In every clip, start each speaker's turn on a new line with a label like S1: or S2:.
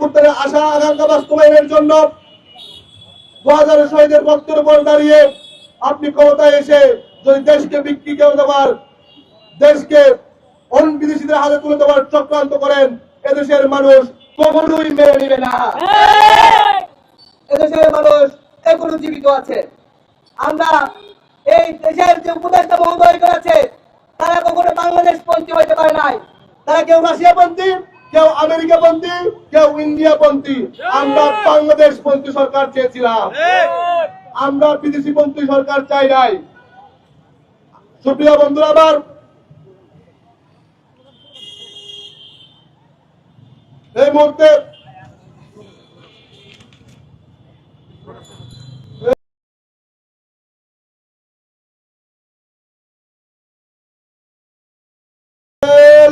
S1: অভ্যুত্থানের আশা আকাঙ্ক্ষা বাস্তবায়নের জন্য দু হাজার শহীদের রক্তের উপর দাঁড়িয়ে আপনি ক্ষমতায় এসে যদি দেশকে বিক্রি করে দেওয়ার, দেশকে অন্য বিদেশিদের হাতে তুলে দেওয়ার চক্রান্ত করেন, এদেশের মানুষ কখনোই মেনে নেবে না।
S2: এদেশের মানুষ এখনও জীবিত আছে। আমরা এই দেশের যে উপদেষ্টা মহোদয় করেছে, তারা কখনো বাংলাদেশ পন্থী হইতে পারে নাই।
S1: তারা কেউ রাশিয়া পন্থী কেউ আমেরিকা পন্থী, কেউ ইন্ডিয়া পন্থী। আমরা বাংলাদেশ পন্থী সরকার চেয়েছিলাম। আমরা বিদেশি পন্থী সরকার চাই নাই। সুপ্রিয়, বন্ধুরা, আবার এই মুহূর্তে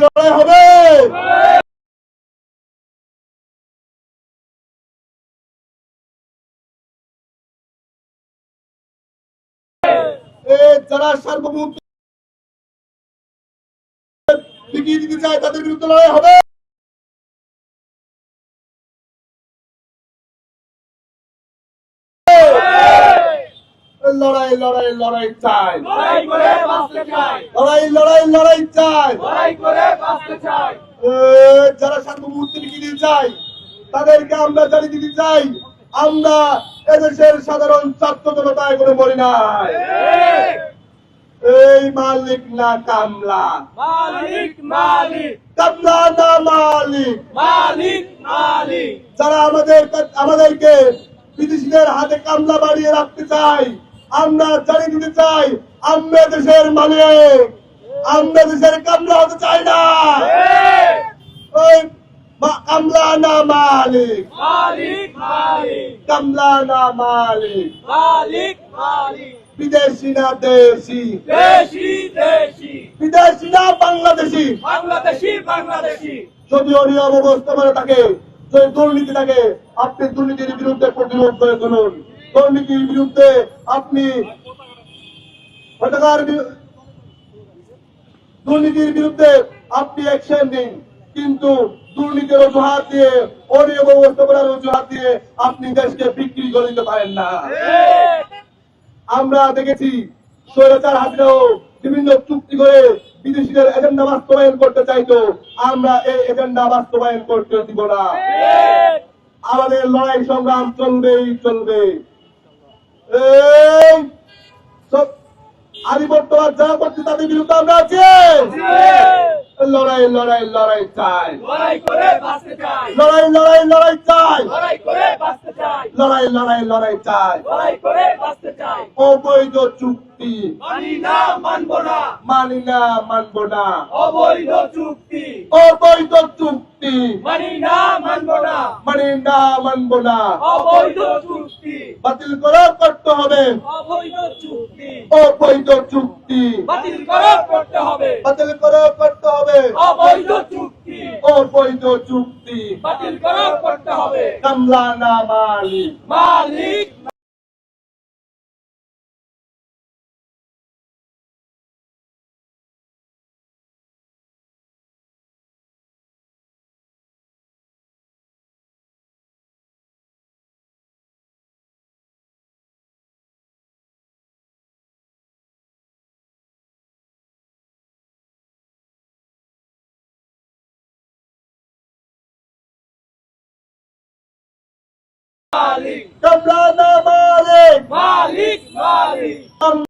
S1: লড়াই হবে। যারা সার্বভৌম টিকিয়ে দিতে চায় তাদের বিরুদ্ধে লড়াই হবে। লড়াই লড়াই লড়াই চাই।
S3: লড়াই করে বাঁচতে চাই।
S1: লড়াই লড়াই লড়াই চাই।
S3: লড়াই করে বাঁচতে চাই।
S1: যারা চাই তাদেরকে আমরা জানিয়ে দিতে চাই। আমরা এদেশের সাধারণ ছাত্র জনতায় করে মরি নাই। এই মালিক না কামলা?
S3: মালিক মালিক।
S1: কামলা না মালিক?
S3: মালিক মালিক।
S1: যারা আমাদের আমাদেরকে বিদেশিদের হাতে কামলা বাড়িয়ে রাখতে চাই আমরা জানিয়ে দিতে চাই আমরা দেশের মালিক। আমরা দেশের কামলা হতে চাই না। কামলা না মালিক।
S3: মালিক মালিক।
S1: কামলা না মালিক।
S3: মালিক মালিক।
S1: বিদেশি না দেশি?
S3: দেশি দেশি।
S1: বিদেশি না বাংলাদেশি?
S3: বাংলাদেশি বাংলাদেশি।
S1: যদি অনিয়ম অবস্থাপনা থাকে যদি দুর্নীতি থাকে আপনি দুর্নীতির বিরুদ্ধে প্রতিরোধ করে তুলুন দুর্নীতির বিরুদ্ধে আপনি দুর্নীতির বিরুদ্ধে আপনি অ্যাকশন নিন। কিন্তু দুর্নীতির অজুহাত দিয়ে অনিয়ম ব্যবস্থাপনার অজুহাত দিয়ে আপনি দেশকে বিক্রি করে দিতে পারেন না। আমরা দেখেছি স্বৈরাচার হাসিনাও বিভিন্ন চুক্তি করে বিদেশিদের এজেন্ডা বাস্তবায়ন করতে চাইতো। আমরা এই এজেন্ডা বাস্তবায়ন করতে দিব না। আমাদের লড়াই সংগ্রাম চলবেই, চলবে। আধিপত্যবাদ যারা করছে তাদের বিরুদ্ধে আমরা আছি। লড়াই লড়াই লড়াই চাই।
S3: লড়াই করে বাঁচতে চাই।
S1: লড়াই লড়াই লড়াই চাই।
S3: লড়াই করে বাঁচতে চাই।
S1: লড়াই লড়াই লড়াই চাই।
S3: লড়াই করে বাঁচতে চাই।
S1: অবৈধ চুক্তি।
S3: মানি না মানব না।
S1: মানি না মানব না।
S3: অবৈধ চুক্তি।
S1: অবৈধ চুক্তি।
S3: মানি না মানব না।
S1: মানি না মানব না।
S3: অবৈধ চুক্তি।
S1: বাতিল করে করতে হবে।
S3: অবৈধ চুক্তি।
S1: অবৈধ চুক্তি।
S3: বাতিল করে করতে হবে।
S1: বাতিল করে করতে হবে।
S3: অবৈধ চুক্তি।
S1: অবৈধ চুক্তি।
S3: বাতিল করা করতে হবে।
S1: কামলা না মালিক।
S3: মালিক মালিক
S1: কামলা না মালিক
S3: মালিক মালিক
S1: কামলা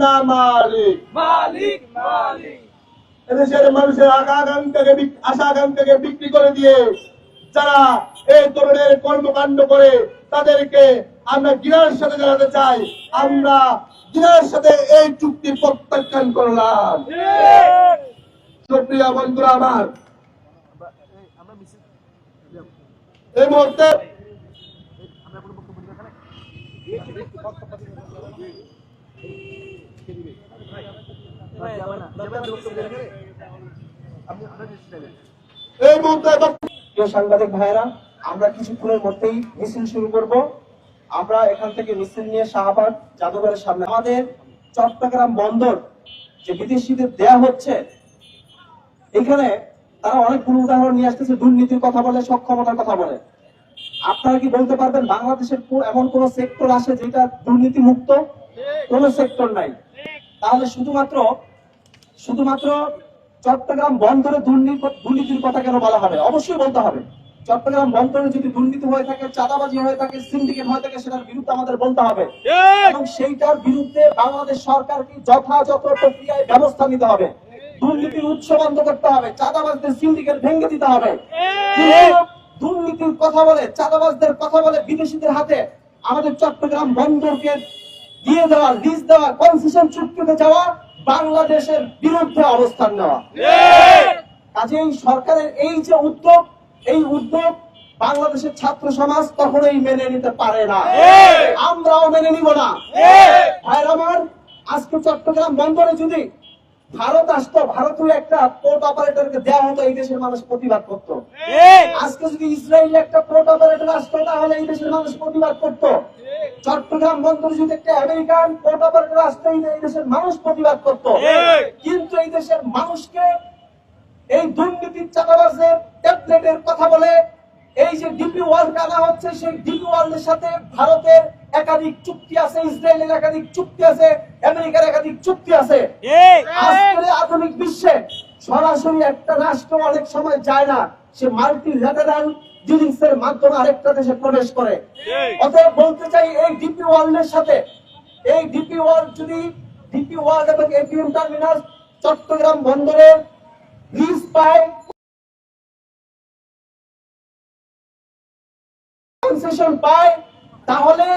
S1: না মালিক
S3: মালিক মালিক
S1: এদেশের মানুষের আশা আকাঙ্ক্ষাকে বিক্রি করে দিয়ে যারা এই ধরনের কর্মকাণ্ড করে, তাদেরকে আমরা ঘৃণার সাথে জানাতে চাই। আমরা ঘৃণার সাথে এই চুক্তি প্রত্যাখ্যান করলাম। সুপ্রিয়া বন্ধুরা আমার, এই মুহূর্তে এই মুহূর্তে
S4: সাংবাদিক ভাইরা আমরা কিছুক্ষণের মধ্যেই মিছিল শুরু করব। আমরা এখান থেকে মিছিল নিয়ে শাহবাগ জাদুঘরের সামনে। আমাদের চট্টগ্রাম বন্দর যে বিদেশিদের দেয়া হচ্ছে এখানে তারা অনেকগুলো উদাহরণ নিয়ে আসতেছে দুর্নীতির কথা বলে সক্ষমতার কথা বলে। আপনারা কি বলতে পারবেন বাংলাদেশের এমন কোন সেক্টর আছে যেটা দুর্নীতি মুক্ত কোন সেক্টর নাই। তাহলে শুধুমাত্র শুধুমাত্র চট্টগ্রাম বন্দরে দুর্নীতি- দুর্নীতির কথা কেন বলা হবে? অবশ্যই বলতে হবে। চট্টগ্রাম বন্দরে যদি দুর্নীতি হয়ে থাকে চাঁদাবাজি হয়ে থাকে সিন্ডিকেট হয়ে থাকে সেটার বিরুদ্ধে আমাদের বলতে হবে। এবং সেইটার বিরুদ্ধে বাংলাদেশ সরকারকে যথাযথ প্রক্রিয়ায় ব্যবস্থা নিতে হবে। দুর্নীতির উৎস বন্ধ করতে হবে চাঁদাবাজদের সিন্ডিকেট ভেঙে দিতে হবে। দুর্নীতির কথা বলে চাঁদাবাজদের কথা বলে বিদেশিদের হাতে আমাদের চট্টগ্রাম বন্দরকে দিয়ে দেওয়া লিজ দেওয়া কনসেশন চুক্তিতে যাওয়া বাংলাদেশের বিরুদ্ধে অবস্থান নেওয়া। কাজেই সরকারের এই যে উদ্যোগ এই উদ্যোগ বাংলাদেশের ছাত্র সমাজ কখনোই মেনে নিতে পারে না। আমরাও মেনে নিব না। ভাইয়ের আমার আজকে চট্টগ্রাম বন্দরে যদি ভারত আসতো ভারতীয় একটা পোর্ট অপারেটরকে দেওয়া হতো এই দেশের মানুষ প্রতিবাদ করতো। আজকে যদি ইসরায়েল একটা পোর্ট অপারেটর আসতো তাহলে এই দেশের মানুষ প্রতিবাদ করতো। চট্টগ্রাম বন্দরে যদি একটা আমেরিকান পোর্ট অপারেটর আসতো এই দেশের মানুষ প্রতিবাদ করতো। কিন্তু এই দেশের মানুষকে এই দুর্নীতির চাঁদাবাজের ট্যাবলেটের কথা বলে এই যে ডিপি ওয়ার্ল্ড আনা হচ্ছে সেই ডিপি ওয়ার্ল্ডের সাথে ভারতের একাধিক চুক্তি আছে ইসরায়েলের একাধিক চুক্তি আছে আমেরিকার একাধিক চুক্তি আছে। আধুনিক বিশ্বে সরাসরি একটা রাষ্ট্র অনেক সময় যায় না সে মাল্টি ল্যাটারাল ডিলিংস এর মাধ্যমে আরেকটা দেশে প্রবেশ করে। অতএব বলতে চাই এই ডিপি ওয়ার্ল্ডের সাথে এই ডিপি ওয়ার্ল্ড যদি ডিপি ওয়ার্ল্ড এবং এপিএম চট্টগ্রাম বন্দরে লিজ পায় কনসেশন পায় তাহলে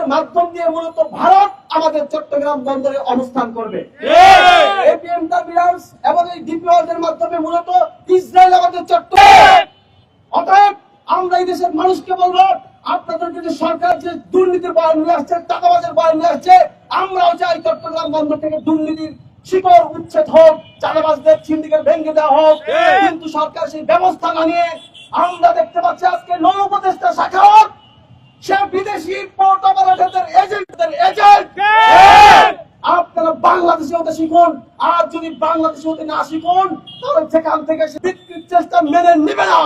S4: এর মাধ্যম দিয়ে মূলত ভারত আমাদের চট্টগ্রাম বন্দরে অবস্থান করবে। এপিএম এবং এই ডিপিওয়ার্ড এর মাধ্যমে মূলত ইসরায়েল আমাদের চট্টগ্রাম। অতএব আমরা এই দেশের মানুষকে বলব আপনাদের যদি সরকার যে দুর্নীতির বয়ান নিয়ে আসছে টাকাবাজের বয়ান নিয়ে আসছে আমরাও চাই চট্টগ্রাম বন্দর থেকে দুর্নীতির শিকড় উচ্ছেদ হোক চাঁদাবাজদের সিন্ডিকেট ভেঙে দেওয়া হোক। কিন্তু সরকার সেই ব্যবস্থা না নিয়ে আমরা দেখতে পাচ্ছি আজকে নৌ উপদেষ্টা শাখাওয়াত সে বিদেশি পোর্ট এজেন্টদের এজেন্ট। আপনারা বাংলাদেশে হতে শিখুন আর যদি বাংলাদেশে হতে না শিখুন তাহলে সেখান থেকে সে বিক্রির চেষ্টা মেনে নেবে না।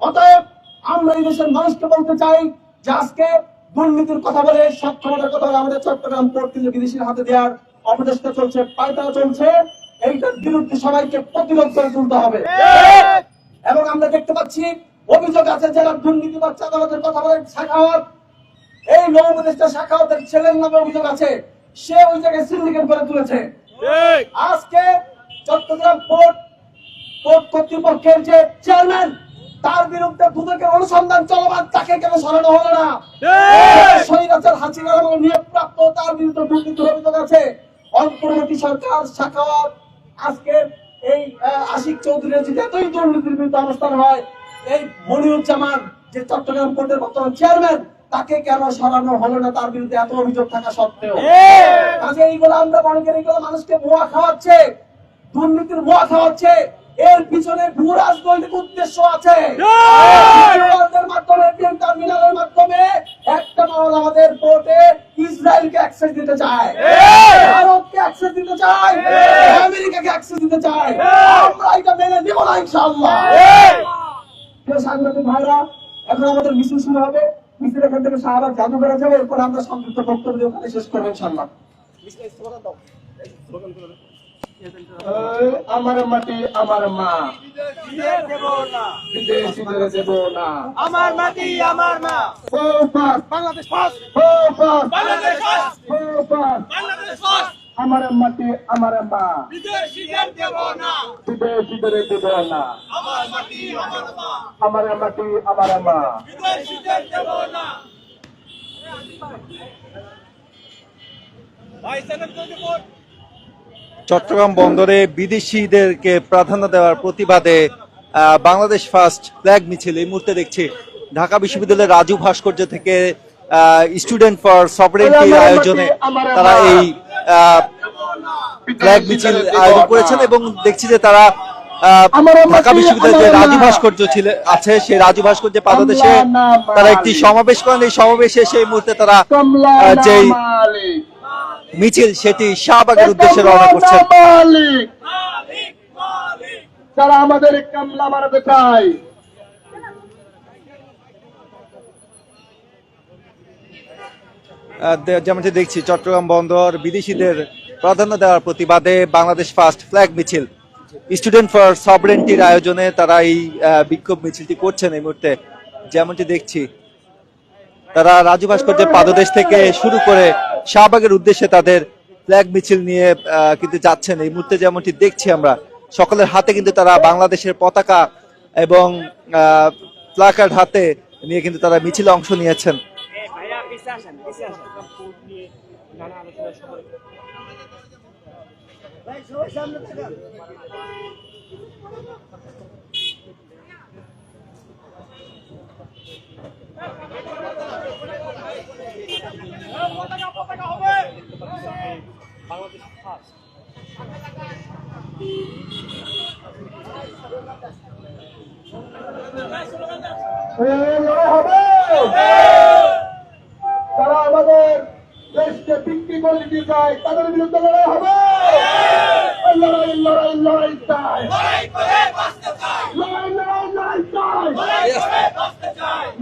S4: অতএব আমরা এই দেশের মানুষকে বলতে চাই যে আজকে দুর্নীতির কথা বলে সক্ষমতার কথা বলে আমাদের চট্টগ্রাম পোর্টকে যে বিদেশির হাতে দেওয়ার অপচেষ্টা চলছে পাল্টা চলছে। এইটার বিরুদ্ধে সবাইকে প্রতিরোধ করে তুলতে হবে। এবং আমরা দেখতে পাচ্ছি অভিযোগ আছে যারা দুর্নীতি বা চাঁদাবাজের কথা বলেন শাখাওয়াত। এই নৌ উপদেষ্টা শাখাওয়াতের ছেলের নামে অভিযোগ আছে। সে ওই জায়গায় সিন্ডিকেট করে তুলেছে। আজকে চট্টগ্রাম পোর্ট পোর্ট কর্তৃপক্ষের যে চেয়ারম্যান তার বিরুদ্ধে দুদকের অনুসন্ধান চলমান তাকে কেন সরানো হলো না? শহীদাচার হাসিনা এবং নিয়োগপ্রাপ্ত তার বিরুদ্ধে দুর্নীতির অভিযোগ আছে। অন্তর্বর্তী সরকার শাখাওয়াত আজকে এই আশিক চৌধুরীর যদি এতই দুর্নীতির বিরুদ্ধে অবস্থান হয় এই মনিরুজ্জামান যে চট্টগ্রাম পোর্টের বর্তমান চেয়ারম্যান তাকে কেন সরানো হলো না? তার বিরুদ্ধে এত অভিযোগ থাকা সত্ত্বেও। কাজে এইগুলো আমরা মনে করি এইগুলো মানুষকে মোয়া খাওয়াচ্ছে দুর্নীতির মোয়া খাওয়াচ্ছে। এর পিছনে ভূ রাজনৈতিক উদ্দেশ্য আছে। মাধ্যমে টার্মিনালের মাধ্যমে একটা মহল আমাদের পোর্টে ইসরায়েলকে অ্যাক্সেস দিতে চায়। ভারতকে অ্যাক্সেস দিতে চায়। আমেরিকাকে অ্যাক্সেস দিতে চায়। আমরা এটা মেনে নিব না ইনশাআল্লাহ। প্রিয় সাংবাদিক ভাইরা এখন আমাদের মিছিল শুরু হবে। মিছিল এখান থেকে শাহবাগ জাদুঘরে যাবে এরপর আমরা সংযুক্ত বক্তব্য ওখানে শেষ করব ইনশাআল্লাহ।
S1: আমার মাটি আমার মা। বিদেশিদের দেব না।
S3: আমার মাটি আমার মা। বাংলাদেশ বাংলাদেশ বাংলাদেশ
S4: আমার মাটি আমার মা।
S3: বিদেশিদের দেব না
S4: বিদেশিদের দেব না।
S3: আমার মাটি আমার মা।
S4: আমার মাটি আমার মা
S3: বিদেশিদের দেব না ভাই সেকেন্ড টোয়েন্টি
S5: চট্টগ্রাম বন্দরে বিদেশিদেরকে প্রাধান্য দেওয়ার প্রতিবাদে আহ, বাংলাদেশ ফার্স্ট ফ্ল্যাগ মিছিল এই মুহূর্তে দেখছি। ঢাকা বিশ্ববিদ্যালয়ের রাজু ভাস্কর্য থেকে স্টুডেন্ট ফর সফরেন্টির আয়োজনে তারা এই ফ্ল্যাগ মিছিল আয়োজন করেছেন এবং দেখছি যে তারা ঢাকা বিশ্ববিদ্যালয়ের যে রাজু ভাস্কর্য ছিল আছে সেই রাজু ভাস্কর্যে পাদদেশে তারা একটি সমাবেশ করেন। এই সমাবেশে সেই মুহূর্তে তারা যেই মিছিল সেটি শাহবাগের উদ্দেশ্যে রওনা
S4: মালিক যারা আমাদের কামলা মারাতে চায়
S5: আহ, দে- যেমনটি দেখছি, চট্টগ্রাম বন্দর বিদেশিদের প্রাধান্য দেওয়ার প্রতিবাদে বাংলাদেশ ফার্স্ট ফ্ল্যাগ মিছিল। স্টুডেন্ট ফর সবরেন্টির আয়োজনে তারা এই বিক্ষোভ মিছিলটি করছেন এই মুহূর্তে। যেমনটি দেখছি, তারা রাজু ভাস্কর্যের পাদদেশ থেকে শুরু করে শাহবাগের উদ্দেশ্যে তাদের ফ্ল্যাগ মিছিল নিয়ে কিন্তু যাচ্ছেন। এই মুহূর্তে যেমনটি দেখছি আমরা, সকলের হাতে কিন্তু তারা বাংলাদেশের পতাকা এবং প্লাকার্ড হাতে নিয়ে কিন্তু তারা মিছিলে অংশ নিয়েছেন।
S3: পতাকা পতাকা হবে
S4: এই লড়াই হবে। করে দিতে চায় তাদের বিরুদ্ধে লড়াই হবে। লড়াই লড়াই লড়াই চাই।
S3: লড়াই চাই।
S4: লড়াই লড়াই চাই।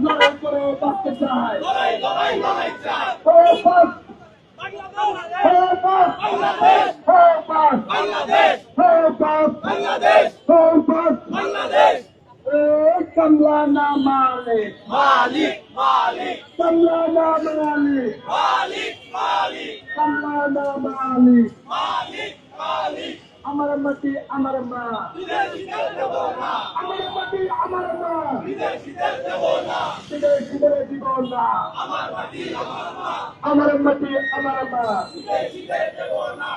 S3: লড়াই করে বাঁচতে চাই।
S4: চাই।
S3: চাই।
S4: আমার মাটি, আমার মা। আমার মাটি, আমার মা।
S3: দেব না। আমার মাটি, আমার মা। দেব না।